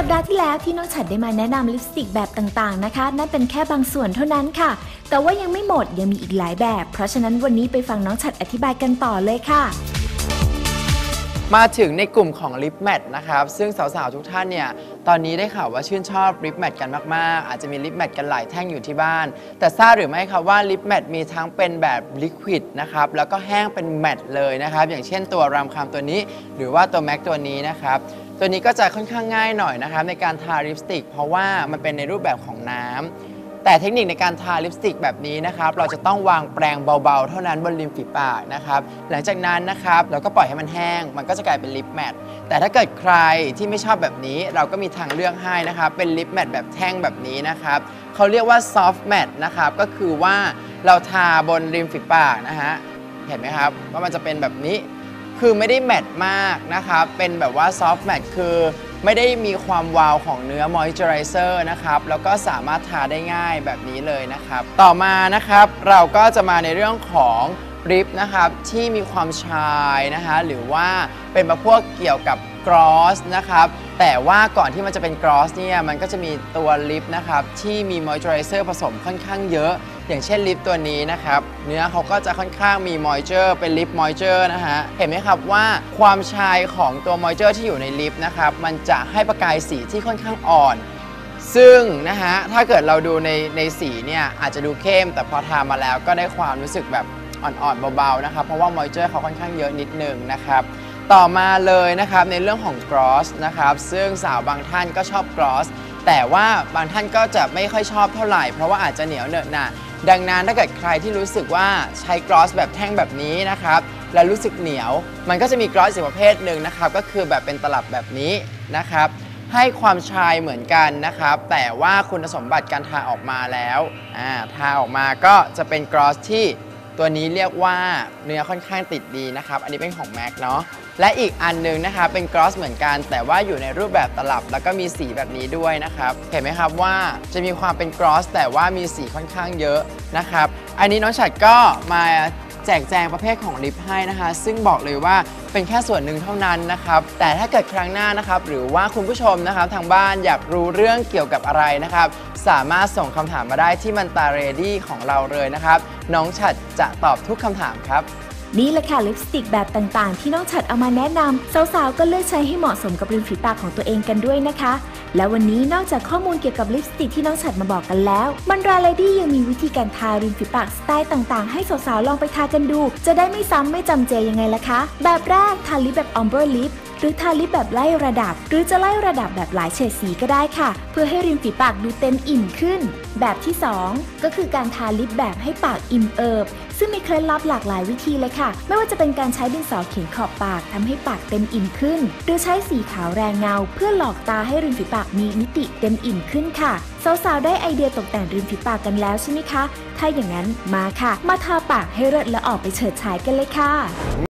สัปดาห์ที่แล้วที่น้องฉัดได้มาแนะนำลิปสติกแบบต่างๆนะคะ นั่นเป็นแค่บางส่วนเท่านั้นค่ะ แต่ว่ายังไม่หมดยังมีอีกหลายแบบ เพราะฉะนั้นวันนี้ไปฟังน้องฉัดอธิบายกันต่อเลยค่ะ มาถึงในกลุ่มของลิปแมทนะครับ ซึ่งสาวๆ ทุกท่านเนี่ย ตอนนี้ได้ข่าวว่าชื่นชอบลิปแมทกันมากๆ อาจจะมีลิปแมทกันหลายแท่งอยู่ที่บ้าน แต่ทราบหรือไม่ครับว่าลิปแมทมีทั้งเป็นแบบลิควิดนะครับ แล้วก็แห้งเป็นแมทเลยนะครับ อย่างเช่นตัวรามคามตัวนี้ หรือว่าตัวแม็กตัวนี้นะครับ ตัวนี้ก็จะค่อนข้างง่ายหน่อยนะครับในการทาลิปสติก เพราะว่ามันเป็นในรูปแบบของน้ำแต่เทคนิคในการทาลิปสติกแบบนี้นะครับเราจะต้องวางแปรงเบาๆ เท่านั้นบนริมฝีปากนะครับหลังจากนั้นนะครับเราก็ปล่อยให้มันแห้ง มันก็จะกลายเป็นลิปแมทแต่ถ้าเกิดใครที่ไม่ชอบแบบนี้เราก็มีทางเลือกให้นะครับเป็นลิปแมทแบบแท่งแบบนี้นะครับเขาเรียกว่าซอฟต์แมทนะครับก็คือว่าเราทาบนริมฝีปากนะฮะเห็นไหมครับว่ามันจะเป็นแบบนี้ คือไม่ได้แมทมากนะครับ เป็นแบบว่าซอฟต์แมทคือไม่ได้มีความวาวของเนื้อมอยเจอไรเซอร์นะครับ แล้วก็สามารถทาได้ง่ายแบบนี้เลยนะครับ ต่อมานะครับเราก็จะมาในเรื่องของริปนะครับที่มีความชายนะคะหรือว่าเป็นมาพวกเกี่ยวกับกรอสนะครับแต่ว่าก่อนที่มันจะเป็นกรอสเนี่ยมันก็จะมีตัวลิปนะครับที่มีมอยเจอไรเซอร์ผสมค่อนข้างเยอะ อย่างเช่นลิปตัวนี้นะครับ เนื้อเขาก็จะค่อนข้างมีมอยเจอร์เป็นลิปมอยเจอร์นะฮะ เห็นไหมครับว่าความชายของตัวมอยเจอร์ที่อยู่ในลิปนะครับ มันจะให้ประกายสีที่ค่อนข้างอ่อน ซึ่งนะฮะ ถ้าเกิดเราดูในในสีเนี่ย อาจจะดูเข้ม แต่พอทามาแล้วก็ได้ความรู้สึกแบบอ่อนๆเบาๆนะครับ เพราะว่ามอยเจอร์เขาค่อนข้างเยอะนิดนึงนะครับต่อมาเลยนะครับในเรื่องของกรอสนะครับซึ่งสาวบางท่านก็ชอบกรอส แต่ว่าบางท่านก็จะไม่ค่อยชอบเท่าไหร่ เพราะว่าอาจจะเหนียวเหนอะหนะดังนั้นถ้าเกิดใครที่รู้สึกว่าใช้กรอสแบบแท่งแบบนี้นะครับแล้วรู้สึกเหนียว มันก็จะมีกรอสอีกประเภทหนึ่งนะครับก็คือแบบเป็นตลับแบบนี้นะครับให้ความชายเหมือนกันนะครับ แต่ว่าคุณสมบัติการทาออกมาแล้วอ่าทาออกมาก็จะเป็นกรอสที่ ตัวนี้เรียกว่าเนื้อค่อนข้างติดดีนะครับ อันนี้เป็นของ MAC เนาะ และอีกอันหนึงนะคะเป็นกรอสเหมือนกัน แต่ว่าอยู่ในรูปแบบตลับ แล้วก็มีสีแบบนี้ด้วยนะครับ เห็นไหมครับว่าจะมีความเป็นกรอสแต่ว่ามีสีค่อนข้างเยอะนะครับ อันนี้น้องฉัดก็มา แจกแจงประเภทของลิปให้นะคะ ซึ่งบอกเลยว่าเป็นแค่ส่วนหนึ่งเท่านั้นนะครับแต่ถ้าเกิดครั้งหน้านะครับหรือว่าคุณผู้ชมนะครับทางบ้านอยากรู้เรื่องเกี่ยวกับอะไรนะครับ สามารถส่งคำถามมาได้ที่มันตาเรดี้ของเราเลยนะครับ น้องฉัดจะตอบทุกคำถามครับ นี่แหละค่ะลิปสติกแบบต่างๆ ที่น้องฉัดเอามาแนะนำสาวๆ ก็เลือกใช้ให้เหมาะสมกับริมฝีปากของตัวเองกันด้วยนะคะ และวันนี้นอกจากข้อมูลเกี่ยวกับลิปสติกที่น้องฉัดมาบอกกันแล้วมันราเลดี้ยังมีวิธีการทาริมฝีปากสไตล์ต่างๆ ให้สาวๆ ลองไปทากันดู จะได้ไม่ซ้ำไม่จำเจยังไงล่ะคะ แบบแรกทาลิปแบบออมเบอร์ลิป หรือทาลิปแบบไล่ระดับ หรือจะไล่ระดับแบบหลายเฉดสีก็ได้ค่ะ เพื่อให้ริมฝีปากดูเต็มอิ่มขึ้น แบบที่ 2 ก็คือการทาลิปแบบให้ปากอิ่มเอิบ ซึ่งมีเคล็ดลับหลากหลายวิธีเลยค่ะ ไม่ว่าจะเป็นการใช้ดินสอเขียนขอบปากทำให้ปากเต็มอิ่มขึ้น หรือใช้สีขาวแรงเงา เพื่อหลอกตาให้ริมฝีปากมีมิติเต็มอิ่มขึ้นค่ะสาวๆได้ไอเดียตกแต่งริมฝีปากกันแล้วใช่ไหมคะ ถ้าอย่างนั้นมาค่ะ มาทาปากให้เลิศและออกไปเฉิดฉายกันเลยค่ะ